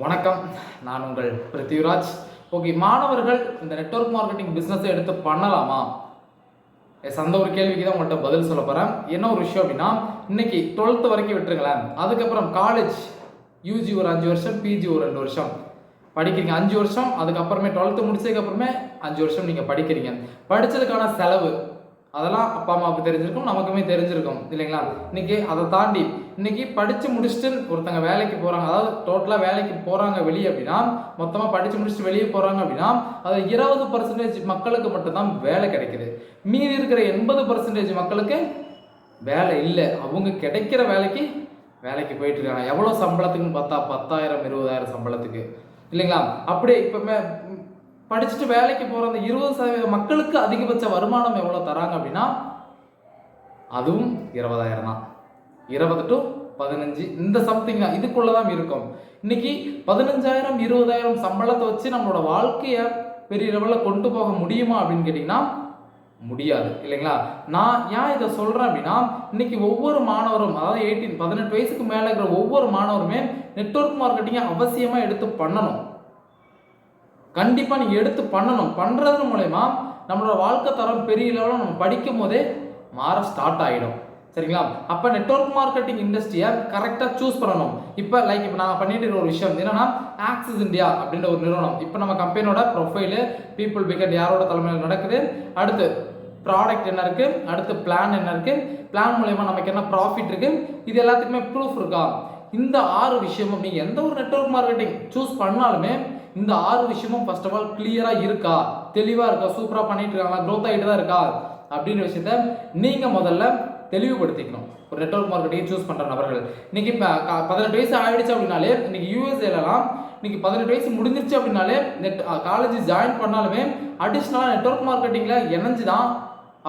வணக்கம். நான் உங்கள் பிருத்திவிராஜ் ஓகே மாணவர்கள் இந்த நெட்வொர்க் மார்க்கெட்டிங் பிஸ்னஸை எடுத்து பண்ணலாமா? எஸ் அந்த ஒரு கேள்விக்கு தான் உங்கள்கிட்ட பதில் சொல்ல போகிறேன் என்ன ஒரு விஷயம் அப்படின்னா இன்னைக்கு டுவெல்த்து வரைக்கும் விட்டுருங்களேன். அதுக்கப்புறம் காலேஜ் யூஜி ஒரு அஞ்சு வருஷம் பிஜி ஒரு ரெண்டு வருஷம். படிக்கிறீங்க அஞ்சு வருஷம் அதுக்கப்புறமே டுவெல்த்து முடிச்சதுக்கப்புறமே அஞ்சு வருஷம் நீங்கள் படிக்கிறீங்க. படித்ததுக்கான செலவு அதெல்லாம் அப்பா அம்மாவுக்கு தெரிஞ்சிருக்கும் நமக்குமே தெரிஞ்சிருக்கும் இல்லைங்களா? இன்னைக்கு அதை தாண்டி இன்னைக்கு படித்து முடிச்சுட்டு ஒருத்தங்க வேலைக்கு போகிறாங்க அதாவது டோட்டலாக வேலைக்கு போகிறாங்க வெளியே அப்படின்னா மொத்தமாக படித்து முடிச்சுட்டு வெளியே போகிறாங்க அப்படின்னா அது இருபது பர்சன்டேஜ் மக்களுக்கு மட்டும்தான் வேலை கிடைக்குது. மீதி இருக்கிற எண்பது பர்சன்டேஜ் மக்களுக்கு வேலை இல்லை. அவங்க கிடைக்கிற வேலைக்கு வேலைக்கு போயிட்டு இருக்காங்க. எவ்வளோ சம்பளத்துக்குன்னு பார்த்தா பத்தாயிரம் இருபதாயிரம் சம்பளத்துக்கு இல்லைங்களா? அப்படியே இப்போ படிச்சுட்டு வேலைக்கு போகிற அந்த இருபது சதவீத மக்களுக்கு அதிகபட்ச வருமானம் எவ்வளோ தராங்க அப்படின்னா அதுவும் இருபதாயிரம் தான். இருபது டு பதினஞ்சு இந்த சம்திங் தான். இதுக்குள்ளே தான் இருக்கும். இன்னைக்கு பதினஞ்சாயிரம் இருபதாயிரம் சம்பளத்தை வச்சு நம்மளோட வாழ்க்கையை பெரிய லெவலில் கொண்டு போக முடியுமா அப்படின்னு கேட்டிங்கன்னா முடியாது. இல்லைங்களா? நான் ஏன் இதை சொல்கிறேன் அப்படின்னா இன்னைக்கு ஒவ்வொரு மாணவரும் அதாவது எயிட்டீன் பதினெட்டு வயசுக்கு மேலே இருக்கிற ஒவ்வொரு மாணவருமே நெட்வொர்க் மார்க்கெட்டிங்கை அவசியமாக எடுத்து பண்ணணும். கண்டிப்பாக நீங்கள் எடுத்து பண்ணணும். பண்ணுறது மூலயமா நம்மளோட வாழ்க்கை தரம் பெரிய லெவலில் நம்ம படிக்கும் போதே மாற ஸ்டார்ட் ஆகிடும் சரிங்களா? அப்போ நெட்வொர்க் மார்க்கெட்டிங் இண்டஸ்ட்ரியை கரெக்டாக சூஸ் பண்ணணும். இப்போ லைக் இப்போ நாங்கள் பண்ணிட்டு இருக்கிற ஒரு விஷயம் என்னன்னா ஆக்சிஸ் இந்தியா அப்படின்ற ஒரு நிறுவனம். இப்போ நம்ம கம்பெனியோட ப்ரொஃபைலு பீப்புள் பிகட் யாரோட தலைமையில் நடக்குது? அடுத்து ப்ராடக்ட் என்ன இருக்குது அடுத்து பிளான் என்ன இருக்குது பிளான் மூலயமா நமக்கு என்ன ப்ராஃபிட் இருக்குது இது எல்லாத்துக்குமே ப்ரூஃப் இருக்கா? இந்த ஆறு விஷயமும் நீங்கள் எந்த ஒரு நெட்வொர்க் மார்க்கெட்டிங் சூஸ் பண்ணாலுமே இந்த ஆறு விஷயமும் ஃபர்ஸ்ட் ஆஃப் ஆல் கிளியராக இருக்கா? தெளிவாக இருக்கா? சூப்பராக பண்ணிட்டு இருக்காங்களா? க்ரோத் ஆகிட்டு தான் இருக்கா? அப்படின்ற விஷயத்த நீங்கள் முதல்ல தெளிவுபடுத்திக்கணும். ஒரு நெட்வொர்க் மார்க்கெட்டிங் சூஸ் பண்ணுற நபர்கள். இன்னைக்கு பதினெட்டு வயசு ஆயிடுச்சு அப்படின்னாலே இன்னைக்கு யூஎஸ்ஏலலாம் இன்னைக்கு பதினெட்டு வயசு முடிஞ்சிருச்சு அப்படின்னாலே நெட் காலேஜ் ஜாயின் பண்ணாலுமே அடிஷ்னலாக நெட்ஒர்க் மார்க்கெட்டிங்கில் இணைஞ்சு தான்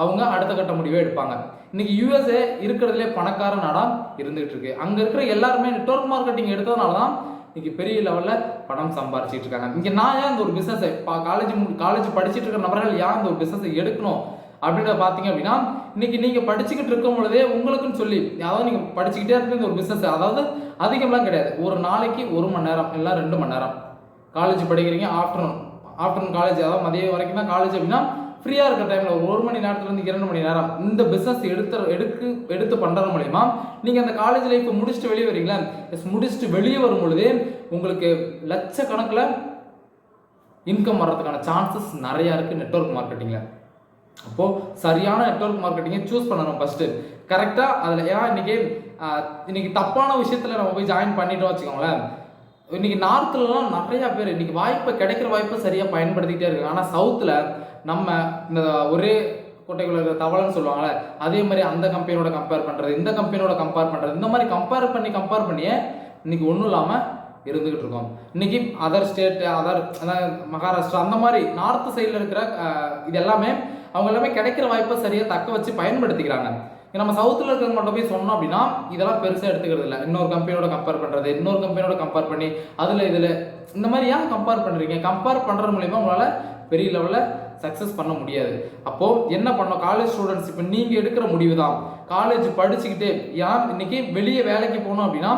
அவங்க அடுத்த கட்ட முடிவே எடுப்பாங்க. இன்னைக்கு யூஎஸ்ஏ இருக்கிறதுலே பணக்கார நாடாக இருந்துகிட்டு இருக்கு. அங்கே இருக்கிற எல்லாருமே நெட்ஒர்க் மார்க்கெட்டிங் எடுத்ததுனால தான் இன்னைக்கு பெரிய லெவலில் பணம் சம்பாரிச்சிட்டு இருக்காங்க. இங்கே நான் ஏன் இந்த ஒரு பிஸ்னஸை காலேஜ் காலேஜ் படிச்சுட்டு இருக்கிற நபர்கள் ஏன் இந்த ஒரு பிஸ்னஸை எடுக்கணும்? அப்படின்றத பார்த்தீங்க அப்படின்னா இன்னைக்கு நீங்கள் படிச்சுக்கிட்டு இருக்கும் பொழுதே உங்களுக்குன்னு சொல்லி அதாவது நீங்கள் படிச்சுக்கிட்டே இருக்கிற இந்த ஒரு பிஸ்னஸ் அதாவது அதிகம்லாம் கிடையாது. ஒரு நாளைக்கு ஒரு மணி நேரம் இல்லை ரெண்டு மணி நேரம். காலேஜ் படிக்கிறீங்க ஆஃப்டர்நூன் ஆஃப்டர்நூன் காலேஜ் அதாவது மதியம் வரைக்கும் தான் காலேஜ் அப்படின்னா ஃப்ரீயாக இருக்கிற டைமில் ஒரு ஒரு மணி நேரத்துலேருந்து இரண்டு மணி நேரம் இந்த பிஸ்னஸ் எடுத்து எடுக்கு எடுத்து பண்ணுறது மூலயமா நீங்கள் அந்த காலேஜ் லைஃப்பை முடிச்சுட்டு வெளியே வரீங்களா எஸ் முடிச்சுட்டு வெளியே வரும் பொழுதே உங்களுக்கு லட்சக்கணக்கில் இன்கம் வர்றதுக்கான சான்சஸ் நிறையா இருக்குது நெட்வொர்க் மார்க்கெட்டிங்கில் அப்போது சரியான நெட்வொர்க் மார்க்கெட்டிங்கை சூஸ் பண்ணணும் ஃபஸ்ட்டு கரெக்டாக அதில் ஏன்னா இன்றைக்கி இன்றைக்கி தப்பான விஷயத்தில் நம்ம போய் ஜாயின் பண்ணிட்டோம் வச்சுக்கோங்களேன். இன்றைக்கி நார்த்துலலாம் நிறையா பேர் இன்றைக்கி வாய்ப்பை கிடைக்கிற வாய்ப்பை சரியாக பயன்படுத்திக்கிட்டே இருக்காங்க. ஆனால் சவுத்தில் நம்ம இந்த ஒரே கோட்டைக்குள்ள இருக்கிற தவளைன்னு சொல்லுவாங்கள்ல அதே மாதிரி அந்த கம்பெனியோட கம்பேர் பண்ணுறது இந்த கம்பெனியோட கம்பேர் பண்ணுறது இந்த மாதிரி கம்பேர் பண்ணி கம்பேர் பண்ணியே இன்றைக்கி ஒன்றும் இல்லாமல் இருந்துக்கிட்டு இருக்கோம். இன்னைக்கு அதர் ஸ்டேட்டு அதர் மகாராஷ்டிரா அந்த மாதிரி நார்த் சைடில் இருக்கிற இது எல்லாமே அவங்க எல்லாமே கிடைக்கிற வாய்ப்பை சரியாக தக்க வச்சு பயன்படுத்திக்கிறாங்க. நம்ம சவுத்தில் இருக்கிறவங்க மட்டும் போய் சொன்னோம் அப்படின்னா இதெல்லாம் பெருசாக எடுத்துக்கிறது இல்லை. இன்னொரு கம்பெனியோட கம்பேர் பண்ணுறது இன்னொரு கம்பெனியோட கம்பேர் பண்ணி அதில் இதில் இந்த மாதிரி ஏன் கம்பேர் பண்ணுறீங்க கம்பேர் பண்ணுறது மூலிமா உங்களால் பெரிய லெவலில் சக்ஸஸ் பண்ண முடியாது. அப்போது என்ன பண்ணோம் காலேஜ் ஸ்டூடெண்ட்ஸ் இப்போ நீங்கள் எடுக்கிற முடிவு தான் காலேஜ் படிச்சுக்கிட்டு ஏன் இன்றைக்கி வெளியே வேலைக்கு போகணும் அப்படின்னா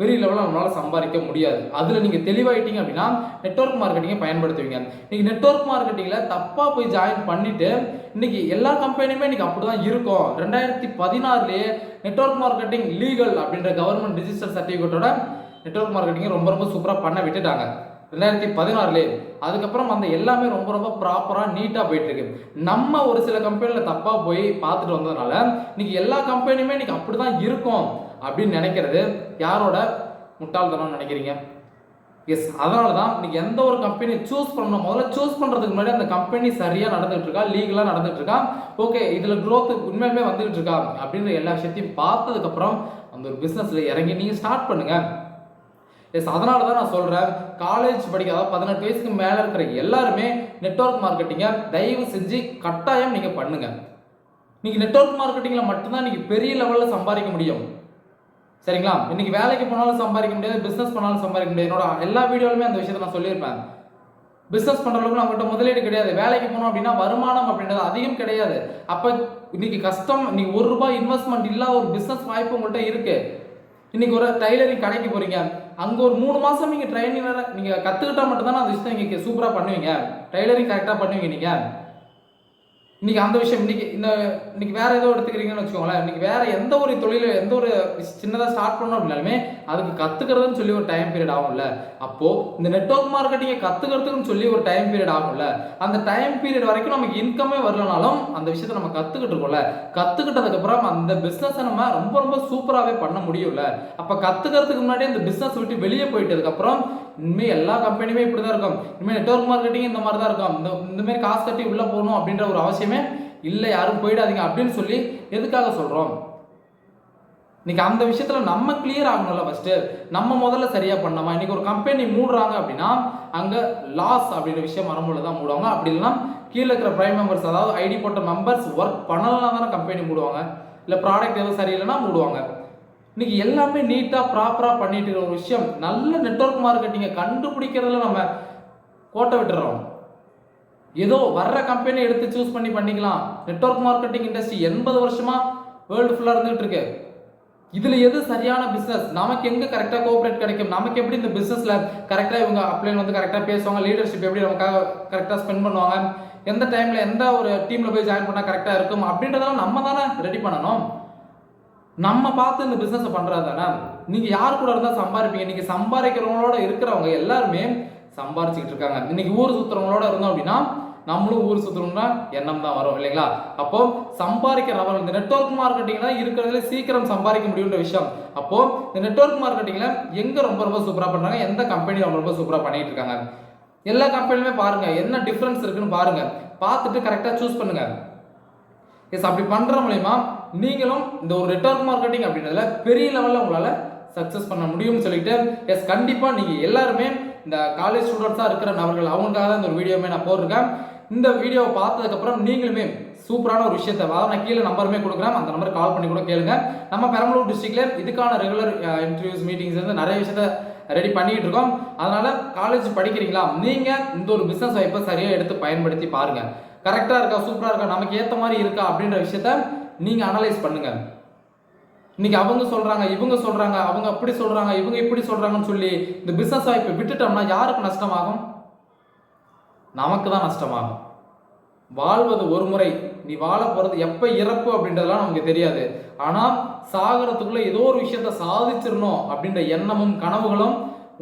பெரிய லெவலில் நம்மளால் சம்பாதிக்க முடியாது. அதில் நீங்கள் தெளிவாயிட்டீங்க அப்படின்னா நெட்ஒர்க் மார்க்கெட்டிங்கை பயன்படுத்துவீங்க. நீங்கள் நெட்ஒர்க் மார்க்கெட்டிங்கில் தப்பாக போய் ஜாயின் பண்ணிவிட்டு இன்றைக்கி எல்லா கம்பெனியுமே இன்றைக்கி அப்படி தான் இருக்கும். ரெண்டாயிரத்தி பதினாறுலேயே நெட்ஒர்க் மார்க்கெட்டிங் லீகல் அப்படின்ற கவர்மெண்ட் ரிஜிஸ்டர் சர்டிஃபிகேட்டோட நெட்ஒர்க் மார்க்கெட்டிங்கை ரொம்ப ரொம்ப சூப்பராக பண்ண விட்டுட்டாங்க. ரெண்டாயிரத்தி பதினாறுலே அதுக்கப்புறம் அந்த எல்லாமே ரொம்ப ரொம்ப ப்ராப்பராக நீட்டாக போயிட்டு இருக்கு நம்ம ஒரு சில கம்பெனியில் தப்பாக போய் பார்த்துட்டு வந்ததுனால இன்னைக்கு எல்லா கம்பெனியுமே இன்னைக்கு அப்படி தான் இருக்கும் அப்படின்னு நினைக்கிறது யாரோட முட்டாள்தனம் நினைக்கிறீங்க? எஸ் அதனால தான் இன்னைக்கு எந்த ஒரு கம்பெனி சூஸ் பண்ணணும் முதல்ல சூஸ் பண்ணுறதுக்கு முன்னாடி அந்த கம்பெனி சரியாக நடந்துகிட்டு இருக்கா லீகலாக நடந்துட்டு இருக்கா ஓகே இதில் க்ரோத் உண்மையுமே வந்துகிட்டு இருக்கா அப்படின்ற எல்லா விஷயத்தையும் பார்த்ததுக்கப்புறம் அந்த ஒரு பிஸ்னஸில் இறங்கி நீங்கள் ஸ்டார்ட் பண்ணுங்கள் எஸ் அதனால தான் நான் சொல்கிறேன் காலேஜ் படிக்க அதாவது பதினெட்டு வயசுக்கு மேலே இருக்கிற எல்லாருமே நெட்ஒர்க் மார்க்கெட்டிங்கை தயவு செஞ்சு கட்டாயம் நீங்கள் பண்ணுங்கள் நீங்கள் நெட்ஒர்க் மார்க்கெட்டிங்கில் மட்டும்தான் நீங்கள் பெரிய லெவலில் சம்பாதிக்க முடியும். சரிங்களா? இன்னைக்கு வேலைக்கு போனாலும் சம்பாதிக்க முடியாது பிஸ்னஸ் பண்ணாலும் சம்பாதிக்க முடியாது. என்னோட எல்லா வீடியோலுமே அந்த விஷயத்தை நான் சொல்லியிருப்பேன். பிஸ்னஸ் பண்ணுற அளவுக்கு நம்மகிட்ட முதலீடு கிடையாது. வேலைக்கு போனோம் அப்படின்னா வருமானம் அப்படின்றது அதிகம் கிடையாது. அப்போ இன்னைக்கு கஷ்டம் இன்னைக்கு ஒரு ரூபாய் இன்வெஸ்ட்மெண்ட் இல்லாத ஒரு பிஸ்னஸ் வாய்ப்பு உங்கள்கிட்ட இருக்கு. இன்னைக்கு ஒரு டைலரிங் கடைக்கு போறீங்க. அங்கே ஒரு மூணு மாதம் நீங்கள் ட்ரைனிங் நீங்கள் கற்றுக்கிட்டா மட்டும்தானே அந்த விஷயத்தை நீங்கள் சூப்பராக பண்ணுவீங்க? டைலரிங் கரெக்டாக பண்ணுவீங்க நீங்கள் இன்னைக்கு அந்த விஷயம் இன்னைக்கு இந்த இன்னைக்கு வேற ஏதோ எடுத்துக்கிறீங்கன்னு வச்சுக்கோங்களேன். இன்னைக்கு வேற எந்த ஒரு தொழில எந்த ஒரு சின்னதாக ஸ்டார்ட் பண்ணோம் அப்படின்னாலுமே அதுக்கு கத்துக்கிறதுன்னு சொல்லி ஒரு டைம் பீரியட் ஆகும்ல. அப்போ இந்த நெட்வொர்க் மார்க்கெட்டிங்கை கத்துக்கிறதுக்குன்னு சொல்லி ஒரு டைம் பீரியட் ஆகும்ல. அந்த டைம் பீரியட் வரைக்கும் நமக்கு இன்கமே வரலனாலும் அந்த விஷயத்த நம்ம கத்துக்கிட்டு இருக்கோம்ல. கத்துக்கிட்டதுக்கு அப்புறம் அந்த பிஸ்னஸை நம்ம ரொம்ப ரொம்ப சூப்பராகவே பண்ண முடியும்ல. அப்ப கத்துக்கிறதுக்கு முன்னாடி அந்த பிஸ்னஸ் விட்டு வெளியே போயிட்டதுக்கு அப்புறம் இனிமேல் எல்லா கம்பெனியுமே இப்படி தான் இருக்கும். இனிமேல் நெட்வொர்க் மார்க்கெட்டிங் இந்த மாதிரி தான் இருக்கும். இந்த இந்த மாதிரி காசு கட்டி உள்ளே போகணும் அப்படின்ற ஒரு அவசியமே இல்லை. யாரும் போயிடாதீங்க அப்படின்னு சொல்லி எதுக்காக சொல்கிறோம் இன்னைக்கு அந்த விஷயத்துல நம்ம கிளியர் ஆகணும்ல ஃபர்ஸ்ட் நம்ம முதல்ல சரியா பண்ணலாமா இன்னைக்கு ஒரு கம்பெனி மூடுறாங்க அப்படின்னா அங்க லாஸ் அப்படின்ற விஷயம் வரும்போது தான் மூடுவாங்க. அப்படி இல்லைன்னா கீழே இருக்கிற பிரைம் மெம்பர்ஸ் அதாவது ஐடி போட்ட மெம்பர்ஸ் ஒர்க் பண்ணலாம் தானே கம்பெனி மூடுவாங்க. இல்லை ப்ராடக்ட் எதுவும் சரியில்லைன்னா மூடுவாங்க. இன்னைக்கு எல்லாமே நீட்டாக ப்ராப்பராக பண்ணிட்டு இருக்கிற ஒரு விஷயம். நல்ல நெட்வொர்க் மார்க்கெட்டிங்கை கண்டுபிடிக்கிறதுல நம்ம கோட்டை விட்டுறோம். ஏதோ வர்ற கம்பெனி எடுத்து சூஸ் பண்ணி பண்ணிக்கலாம். நெட்வொர்க் மார்க்கெட்டிங் இண்டஸ்ட்ரி எண்பது வருஷமா வேர்ல்டு ஃபுல்லாக இருந்துகிட்டு இருக்கு. இதில் எது சரியான பிஸ்னஸ் நமக்கு எங்கே கரெக்டாக கோஆப்ரேட் கிடைக்கும்? நமக்கு எப்படி இந்த பிஸ்னஸில் கரெக்டாக இவங்க அப்ளைன் வந்து கரெக்டாக பேசுவாங்க? லீடர்ஷிப் எப்படி நமக்காக கரெக்டாக ஸ்பெண்ட் பண்ணுவாங்க? எந்த டைமில் எந்த ஒரு டீமில் போய் ஜாயின் பண்ணால் கரெக்டாக இருக்கும்? அப்படின்றதெல்லாம் நம்ம தானே ரெடி பண்ணணும். நம்ம பார்த்து இந்த பிஸ்னஸை பண்றது தானே? யார் கூட இருந்தால் சம்பாதிப்பீங்க இன்னைக்கு சம்பாதிக்கிறவங்களோட இருக்கிறவங்க எல்லாருமே சம்பாரிச்சிக்கிட்டு இருக்காங்க. இன்றைக்கி ஊர் சுற்றுறவங்களோட இருந்தோம் அப்படின்னா நம்மளும் ஊர் சுற்றுறோம்னா எண்ணம் தான் வரும் இல்லைங்களா? அப்போ சம்பாதிக்கிற நபர் இந்த நெட்ஒர்க் மார்க்கெட்டிங் தான் இருக்கிறதுல சீக்கிரம் சம்பாதிக்க முடியுன்ற விஷயம். அப்போ இந்த நெட்வொர்க் மார்க்கெட்டிங்கில் எங்கே ரொம்ப ரொம்ப சூப்பராக பண்ணுறாங்க எந்த கம்பெனி ரொம்ப ரொம்ப சூப்பராக பண்ணிட்டு இருக்காங்க? எல்லா கம்பெனிலுமே பாருங்கள் என்ன டிஃப்ரென்ஸ் இருக்குன்னு பாருங்கள் பார்த்துட்டு கரெக்டாக சூஸ் பண்ணுங்கள் எஸ் அப்படி பண்ணுற மூலயமா நீங்களும் இந்த ஒரு நெட்வொர்க் மார்க்கெட்டிங் அப்படின்றதுல பெரிய லெவலில் உங்களால் சக்ஸஸ் பண்ண முடியும்னு சொல்லிட்டு எஸ் கண்டிப்பாக நீங்கள் எல்லாருமே இந்த காலேஜ் ஸ்டூடெண்ட்ஸாக இருக்கிற நபர்கள் அவங்களுக்காக தான் இந்த ஒரு வீடியோமே நான் போட்டிருக்கேன். இந்த வீடியோவை பார்த்ததுக்கப்புறம் நீங்களுமே சூப்பரான ஒரு விஷயத்த அதாவது நான் கீழே நம்பருமே கொடுக்குறேன் அந்த நம்பர் கால் பண்ணி கூட கேளுங்க. நம்ம பெரம்பலூர் டிஸ்ட்ரிக்ட்ல இதுக்கான ரெகுலர் இன்டர்வியூஸ் மீட்டிங்ஸ் வந்து நிறைய விஷயத்த ரெடி பண்ணிட்டு இருக்கோம். அதனால காலேஜ் படிக்கிறீங்களா? நீங்க இந்த ஒரு பிசினஸ் வாய்ப்பை சரியா எடுத்து பயன்படுத்தி பாருங்க. கரெக்டாக இருக்கா சூப்பராக இருக்கா நமக்கு ஏற்ற மாதிரி இருக்கா அப்படின்ற விஷயத்த நீங்கள் அனலைஸ் பண்ணுங்கள் இன்னைக்கு அவங்க சொல்கிறாங்க இவங்க சொல்கிறாங்க அவங்க அப்படி சொல்கிறாங்க இவங்க இப்படி சொல்கிறாங்கன்னு சொல்லி இந்த பிஸ்னஸ் வாய்ப்பை விட்டுட்டோம்னா யாருக்கு நஷ்டமாகும்? நமக்கு தான் நஷ்டமாகும். வாழ்வது ஒரு முறை நீ வாழ போகிறது எப்போ இறப்பு அப்படின்றதெல்லாம் நமக்கு தெரியாது. ஆனால் சாகரத்துக்குள்ள ஏதோ ஒரு விஷயத்த சாதிச்சிடணும் அப்படின்ற எண்ணமும் கனவுகளும்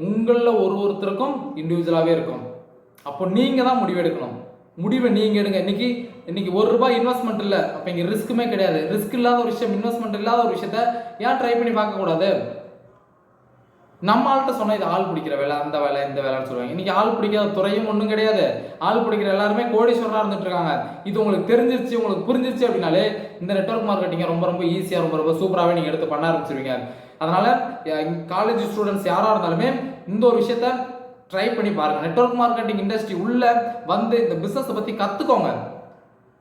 உங்களில் ஒரு ஒருத்தருக்கும் இண்டிவிஜுவலாகவே இருக்கும். அப்போ நீங்கள் தான் முடிவெடுக்கணும். முடிவை நீங்கள் எடுங்க. இன்னைக்கு இன்னைக்கு ஒரு ரூபாய் இன்வெஸ்ட்மெண்ட் இல்லை. அப்போ இங்கே ரிஸ்க்குமே கிடையாது. ரிஸ்க் இல்லாத ஒரு விஷயம் இன்வெஸ்ட்மெண்ட் இல்லாத ஒரு விஷயத்த ஏன் ட்ரை பண்ணி பார்க்கக்கூடாது நம்ம ஆள்கிட்ட சொன்னால் இது ஆள் பிடிக்கிற வேலை அந்த வேலை இந்த வேலைன்னு சொல்லுவாங்க. இன்னைக்கு ஆள் பிடிக்காத துறையும் ஒன்றும் கிடையாது. ஆள் பிடிக்கிற எல்லாருமே கோடீஸ்வரராக இருந்துட்டு இருக்காங்க இது உங்களுக்கு தெரிஞ்சிருச்சு உங்களுக்கு புரிஞ்சிருச்சு அப்படின்னாலே இந்த நெட்வொர்க் மார்க்கெட்டிங்கை ரொம்ப ரொம்ப ஈஸியாக ரொம்ப ரொம்ப சூப்பராகவே நீங்கள் எடுத்து பண்ண ஆரம்பிச்சிருவீங்க. அதனால காலேஜ் ஸ்டூடெண்ட்ஸ் யாராக இருந்தாலுமே இந்த ஒரு விஷயத்த ட்ரை பண்ணி பாருங்கள் நெட்வொர்க் மார்க்கெட்டிங் இண்டஸ்ட்ரி உள்ளே வந்து இந்த பிஸ்னஸை பற்றி கற்றுக்கோங்க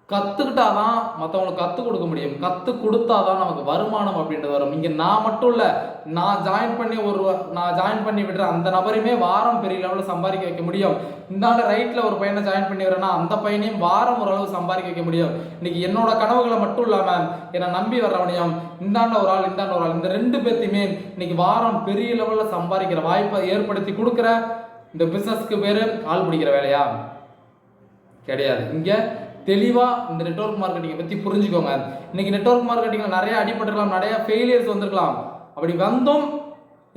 கற்றுக்கிட்டா தான் மற்றவங்களுக்கு கற்றுக் கொடுக்க முடியும். கற்றுக் கொடுத்தாதான் நமக்கு வருமானம் அப்படின்றது வரும். இங்கே நான் மட்டும் இல்லை நான் ஜாயின் பண்ணி ஒரு நான் ஜாயின் பண்ணி விடுற அந்த நபரையுமே வாரம் பெரிய லெவலில் சம்பாதிக்க வைக்க முடியும். இந்தாண்ட ரைட்டில் ஒரு பையனை ஜாயின் பண்ணி வரேன்னா அந்த பையனையும் வாரம் ஓரளவு சம்பாதிக்க வைக்க முடியும். இன்னைக்கு என்னோட கனவுகளை மட்டும் இல்லாமல் என்னை நம்பி வர்றவனையும் இந்தாண்ட ஒரு ஆள் இந்தாண்ட ஒரு ஆள் இந்த ரெண்டு பேர்த்தையுமே இன்னைக்கு வாரம் பெரிய லெவலில் சம்பாதிக்கிற வாய்ப்பை ஏற்படுத்தி கொடுக்குற இந்த பிஸ்னஸ்க்கு பேர் ஆள் பிடிக்கிற வேலையா? கிடையாது. இங்கே தெளிவாக இந்த நெட்வொர்க் மார்க்கெட்டிங்கை பற்றி புரிஞ்சுக்கோங்க. இன்றைக்கி நெட்வொர்க் மார்க்கெட்டிங்கில் நிறையா அடிபட்டுருக்கலாம் நிறையா ஃபெயிலியர்ஸ் வந்திருக்கலாம். அப்படி வந்தும்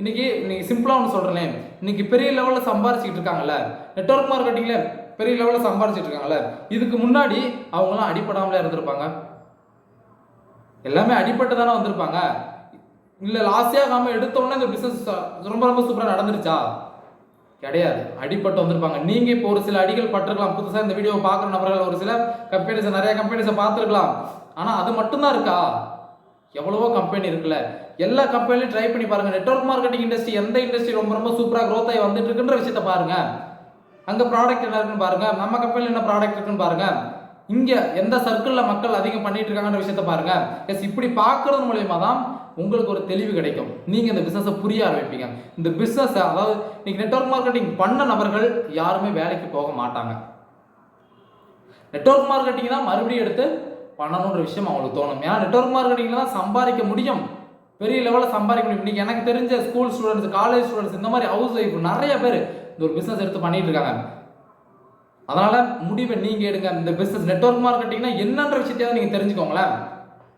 இன்னைக்கு இன்றைக்கி சிம்பிளாக ஒன்று சொல்கிறேன் இன்றைக்கி பெரிய லெவலில் சம்பாரிச்சிக்கிட்டு இருக்காங்கல்ல. நெட்வொர்க் மார்க்கெட்டிங்கில் பெரிய லெவலில் சம்பாரிச்சிட்டு இருக்காங்கல்ல. இதுக்கு முன்னாடி அவங்களாம் அடிப்படாமலே இருந்திருப்பாங்க. எல்லாமே அடிப்பட்டு தானே வந்திருப்பாங்க. இல்லை லாஸே ஆகாமல் எடுத்தோன்னே இந்த பிஸ்னஸ் ரொம்ப ரொம்ப சூப்பராக நடந்துருச்சா? கிடையாது. அடிப்பட்டு வந்திருப்பாங்க. நீங்க இப்போ ஒரு சில அடிகள் பட்டிருக்கலாம். புதுசாக இந்த வீடியோ பார்க்குற நபர்கள் ஒரு சில கம்பெனிஸை நிறைய கம்பெனிஸை பார்த்துருக்கலாம். ஆனால் அது மட்டும்தான் இருக்கா? எவ்வளவோ கம்பெனி இருக்குல்ல. எல்லா கம்பெனிலையும் ட்ரை பண்ணி பாருங்க. நெட்ஒர்க் மார்க்கெட்டிங் இண்டஸ்ட்ரி எந்த இண்டஸ்ட்ரி ரொம்ப ரொம்ப சூப்பராக க்ரோத் ஆகி வந்துட்டு இருக்குன்ற விஷயத்த பாருங்க. அங்க ப்ராடக்ட் என்ன இருக்குன்னு பாருங்க. நம்ம கம்பெனியில் என்ன ப்ராடக்ட் இருக்குன்னு பாருங்க. இங்க எந்த சர்க்கிளில் மக்கள் அதிகம் பண்ணிட்டு இருக்காங்கன்ற விஷயத்த பாருங்க. எஸ் இப்படி பார்க்கறது மூலயமா தான் உங்களுக்கு ஒரு தெளிவு கிடைக்கும். நீங்கள் இந்த பிஸ்னஸை புரிய ஆரம்பிப்பீங்க. இந்த பிஸ்னஸை அதாவது நீங்கள் நெட்வொர்க் மார்க்கெட்டிங் பண்ண நபர்கள் யாருமே வேலைக்கு போக மாட்டாங்க. நெட்வொர்க் மார்க்கெட்டிங் தான் மறுபடியும் எடுத்து பண்ணணுன்ற விஷயம் அவங்களுக்கு தோணும். ஏன்னா நெட்ஒர்க் மார்க்கெட்டிங்ல தான் சம்பாதிக்க முடியும். பெரிய லெவலில் சம்பாதிக்க முடியும். இன்றைக்கி எனக்கு தெரிஞ்ச ஸ்கூல் ஸ்டூடெண்ட்ஸ் காலேஜ் ஸ்டூடெண்ட்ஸ் இந்த மாதிரி ஹவுஸ் ஒய்ஃப் நிறைய பேர் இந்த ஒரு பிஸ்னஸ் எடுத்து பண்ணிட்டு இருக்காங்க. அதனால் முடிவை நீங்கள் எடுங்க. இந்த பிஸ்னஸ் நெட்வொர்க் மார்க்கெட்டிங்னா என்னன்ற விஷயத்தையாவது நீங்கள் தெரிஞ்சுக்கோங்களேன்.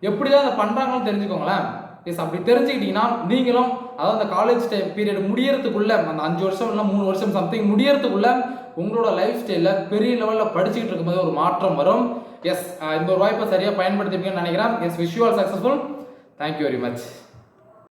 எப்படி தான் அதை பண்ணுறாங்கன்னு தெரிஞ்சுக்கோங்களேன். எஸ் அப்படி தெரிஞ்சுக்கிட்டீங்கன்னா நீங்களும் அதாவது அந்த காலேஜ் டைம் பீரியட் முடியறதுக்குள்ள அந்த அஞ்சு வருஷம் இல்லை மூணு வருஷம் சம்திங் முடியறதுக்குள்ள உங்களோட லைஃப் ஸ்டைலில் பெரிய லெவலில் படிச்சுக்கிட்டு இருக்கும்போது ஒரு மாற்றம் வரும். எஸ் இந்த ஒரு வாய்ப்பை சரியாக பயன்படுத்திப்பீங்கன்னு நினைக்கிறேன். Yes visual successful thank you very much